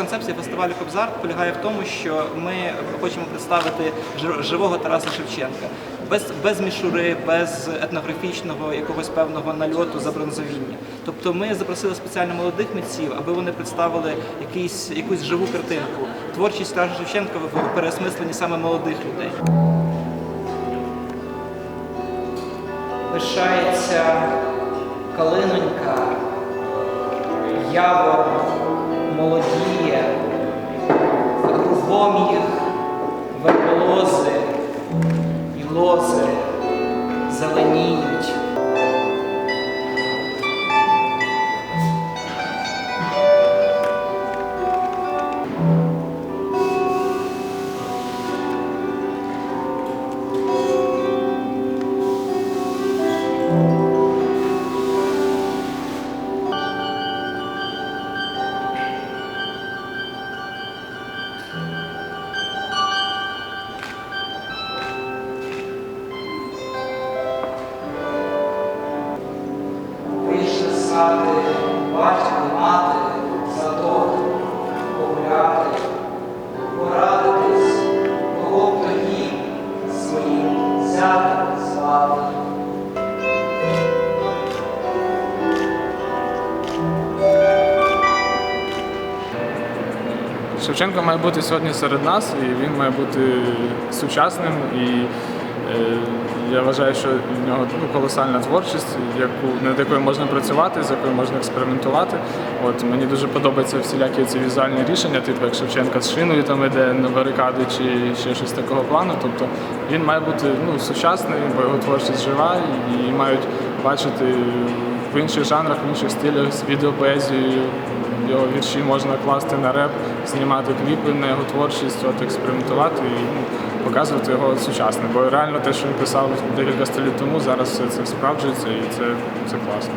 концепція фестивалю Кобзар полягає в тому, що ми хочемо представити жи- живого Тараса Шевченка без, без мішури, без етнографічного якогось певного нальоту забронзовіння. Тобто ми запросили спеціально молодих митців, аби вони представили якийсь, якусь живу картинку. Творчість Тараса Шевченка в переосмисленні саме молодих людей. Лишається калинонька, явор кругом їх верболози і лози Сади, батько, мати, садок, погуляти, порадитись, кого б тоді своїм зятем звати. Шевченко має бути сьогодні серед нас, і він має бути сучасним. І я вважаю, що в нього колосальна творчість, яку, над якою можна працювати, з якою можна експериментувати. От мені дуже подобаються всілякі ці візуальні рішення, типу як Шевченка з шиною там іде на барикади чи ще щось такого плану. Тобто він має бути ну, сучасний, бо його творчість жива, і мають бачити в інших жанрах, в інших стилях з відеопоезією. Його вірші можна класти на реп, знімати кліпи на його творчість, от, експериментувати і ну, показувати його сучасно. Бо реально те, що він писав декілька століть тому, зараз все це справджується і це, це класно.